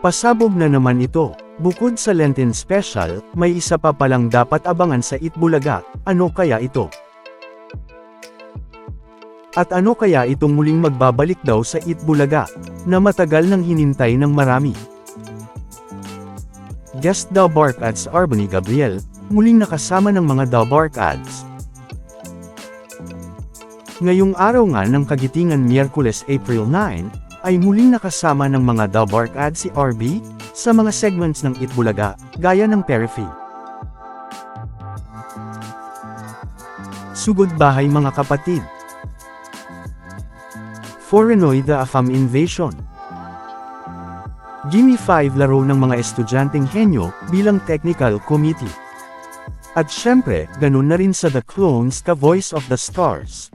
Pasabog na naman ito. Bukod sa Lenten Special, may isa pa palang dapat abangan sa Itbulaga, ano kaya ito? At ano kaya itong muling magbabalik daw sa Itbulaga, na matagal nang hinintay ng marami? Guest daw Bark Ads Arbony Gabriel, muling nakasama ng mga daw Bark Ads. Ngayong araw nga ng kagitingan Miyerkules April 9, ay muling nakasama ng mga daw Bark Ads si RB, sa mga segments ng Itbulaga, gaya ng Perifi. Sugod bahay mga kapatid. Forenoy the Afam Invasion. Gimme 5 laro ng mga estudyanteng henyo bilang technical committee. At syempre, ganun na rin sa The Clones ka Voice of the Stars.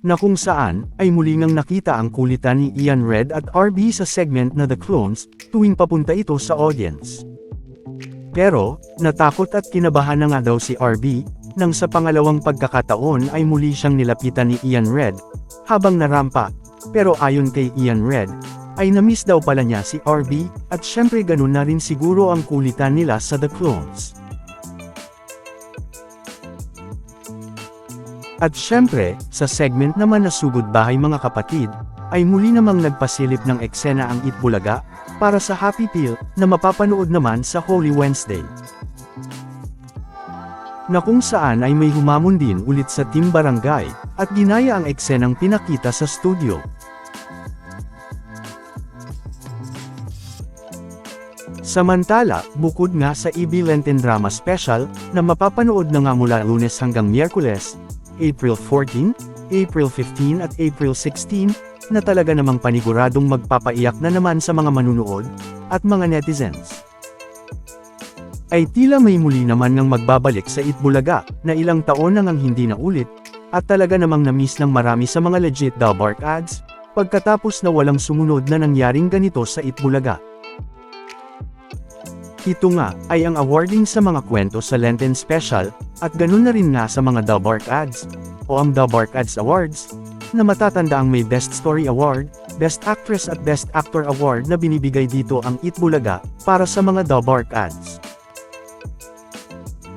Na kung saan, ay muli ngang nakita ang kulitan ni Ian Red at RB sa segment na The Clones, tuwing papunta ito sa audience. Pero, natakot at kinabahan na nga daw si RB, nang sa pangalawang pagkakataon ay muli siyang nilapitan ni Ian Red, habang narampa, pero ayon kay Ian Red, ay namiss daw pala niya si RB, at syempre ganun na rin siguro ang kulitan nila sa The Clones. At syempre, sa segment naman na Sugod Bahay mga kapatid, ay muli namang nagpasilip ng eksena ang Itbulaga, para sa Happy Pill, na mapapanood naman sa Holy Wednesday. Na kung saan ay may humamon din ulit sa Team Barangay, at ginaya ang eksenang pinakita sa studio. Samantala, bukod nga sa EB Lenten Drama Special, na mapapanood na nga mula lunes hanggang miyerkules, April 14, April 15 at April 16, na talaga namang paniguradong magpapaiyak na naman sa mga manunood, at mga netizens. Ay tila may muli naman ngang magbabalik sa Itbulaga, na ilang taon na ngang hindi na ulit, at talaga namang namiss ng marami sa mga legit daw bark ads, pagkatapos na walang sumunod na nangyaring ganito sa Itbulaga. Ito nga, ay ang awarding sa mga kwento sa Lenten Special, at ganun na rin nga sa mga The Bark Ads, o ang The Bark Ads Awards, na matatanda ang may Best Story Award, Best Actress at Best Actor Award na binibigay dito ang Itbulaga, para sa mga The Bark Ads.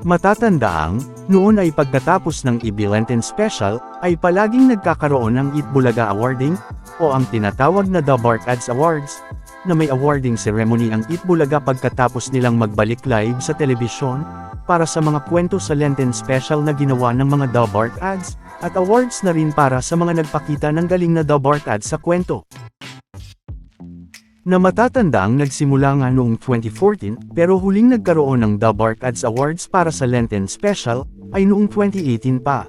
Matatandaang, noon ay pagkatapos ng EB Lenten Special, ay palaging nagkakaroon ng Itbulaga Awarding, o ang tinatawag na The Bark Ads Awards, na may awarding ceremony ang Itbulaga pagkatapos nilang magbalik live sa telebisyon, para sa mga kwento sa Lenten Special na ginawa ng mga Bark Ads, at awards na rin para sa mga nagpakita ng galing na Bark Ads sa kwento. Na matatanda ang nagsimula nga noong 2014, pero huling nagkaroon ng Bark Ads Awards para sa Lenten Special, ay noong 2018 pa.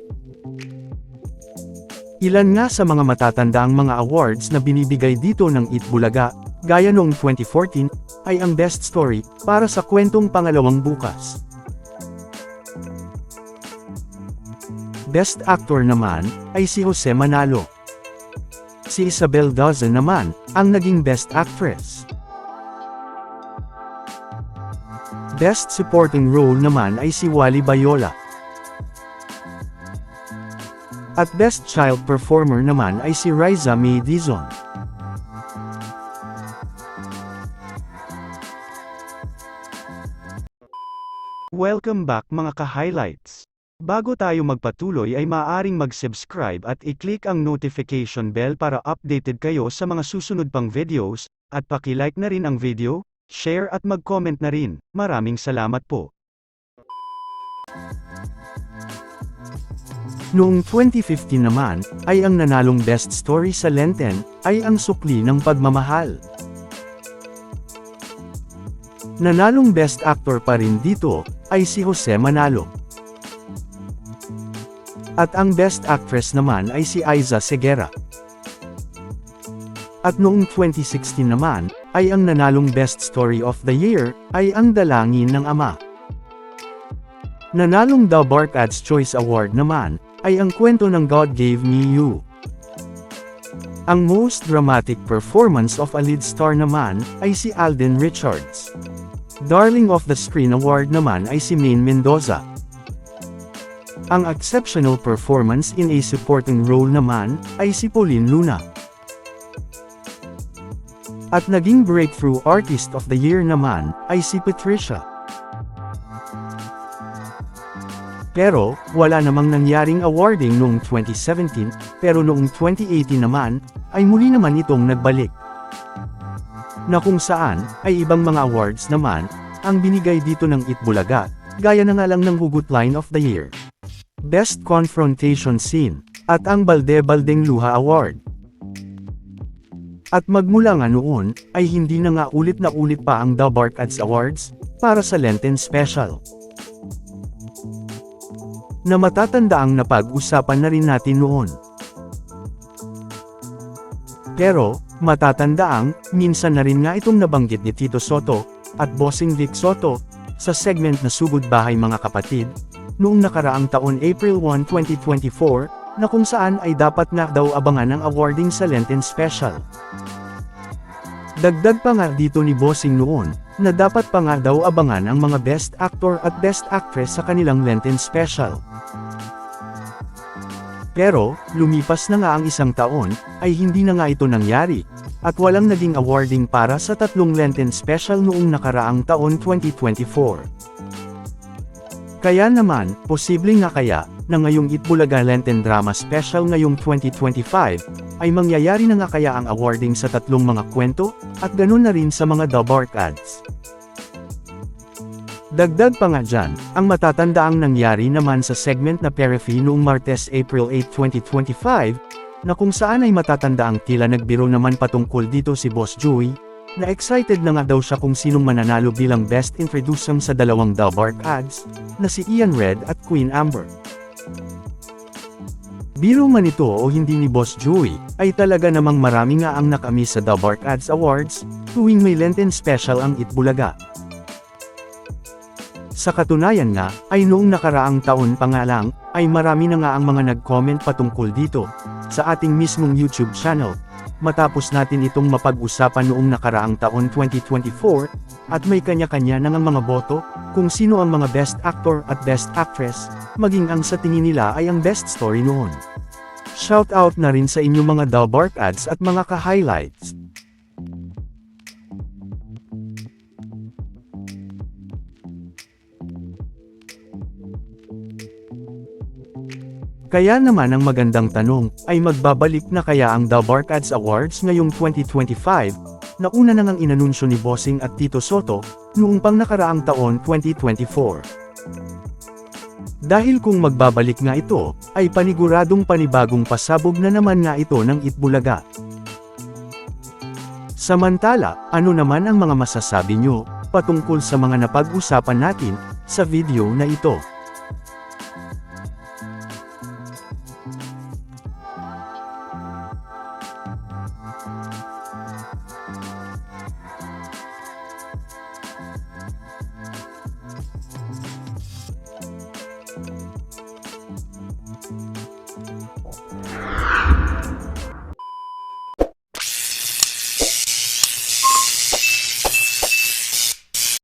Ilan nga sa mga matatandaang mga awards na binibigay dito ng Itbulaga, gaya noong 2014, ay ang Best Story, para sa kwentong pangalawang bukas. Best Actor naman, ay si Jose Manalo. Si Isabel Daza naman, ang naging Best Actress. Best Supporting Role naman ay si Wally Bayola. At Best Child Performer naman ay si Riza May Dizon. Welcome back mga ka-highlights. Bago tayo magpatuloy ay maaaring mag-subscribe at i-click ang notification bell para updated kayo sa mga susunod pang videos, at paki-like na rin ang video, share at mag-comment na rin. Maraming salamat po. Noong 2015 naman, ay ang nanalong best story sa Lenten, ay ang sukli ng pagmamahal. Nanalong best actor pa rin dito, ay si Jose Manalo. At ang best actress naman ay si Aiza Segura. At noong 2016 naman, ay ang nanalong best story of the year, ay ang Dalangin ng Ama. Nanalong The Bark Ads Choice Award naman, ay ang kwento ng God Gave Me You. Ang most dramatic performance of a lead star naman, ay si Alden Richards. Darling of the Screen Award naman ay si Maine Mendoza. Ang exceptional performance in a supporting role naman, ay si Pauline Luna. At naging Breakthrough Artist of the Year naman, ay si Patricia. Pero, wala namang nangyaring awarding noong 2017, pero noong 2018 naman, ay muli naman itong nagbalik. Na kung saan, ay ibang mga awards naman, ang binigay dito ng Itbulaga, gaya na nga lang ng Hugot Line of the Year. Best Confrontation Scene, at ang Balde-Baldeng Luha Award. At magmula nga noon, ay hindi na nga ulit na ulit pa ang The Bark Awards, para sa Lenten Special. Na matatandaang napag-usapan na rin natin noon. Pero, matatandaang, minsan na rin nga itong nabanggit ni Tito Soto, at Bossing Vic Soto, sa segment na Sugod Bahay Mga Kapatid, noong nakaraang taon April 1, 2024, na kung saan ay dapat nga daw abangan ang awarding sa Lenten Special. Dagdag pa nga dito ni Bossing noon, na dapat pa nga daw abangan ang mga Best Actor at Best Actress sa kanilang Lenten Special. Pero, lumipas na nga ang isang taon, ay hindi na nga ito nangyari, at walang naging awarding para sa tatlong Lenten Special noong nakaraang taon 2024. Kaya naman, posible nga kaya, na ngayong Itbulaga Lenten Drama Special ngayong 2025, ay mangyayari na nga kaya ang awarding sa tatlong mga kwento, at ganun na rin sa mga The Bark Ads. Dagdag pa nga dyan, ang matatandaang nangyari naman sa segment na Perifi noong Martes April 8, 2025, na kung saan ay matatandaang tila nagbiro naman patungkol dito si Boss Joey, na excited na nga daw siya kung sinong mananalo bilang Best Introducem sa dalawang The Ads, na si Ian Red at Queen Amber. Biro man ito o hindi ni Boss Joey, ay talaga namang marami nga ang nakamis sa The Ads Awards, tuwing may Lenten Special ang Itbulaga. Sa katunayan nga, ay noong nakaraang taon pa nga lang, ay marami na nga ang mga nag-comment patungkol dito, sa ating mismong YouTube channel, matapos natin itong mapag-usapan noong nakaraang taon 2024, at may kanya-kanya na ng mga boto, kung sino ang mga Best Actor at Best Actress, maging ang sa tingin nila ay ang best story noon. Shoutout na rin sa inyong mga The Bark ads at mga ka-highlights. Kaya naman ang magandang tanong, ay magbabalik na kaya ang The Bark Ads Awards ngayong 2025, na una na ngang inanunsyo ni Bossing at Tito Soto, noong pang nakaraang taon 2024. Dahil kung magbabalik nga ito, ay paniguradong panibagong pasabog na naman nga ito ng Itbulaga. Samantala, ano naman ang mga masasabi nyo, patungkol sa mga napag-usapan natin, sa video na ito?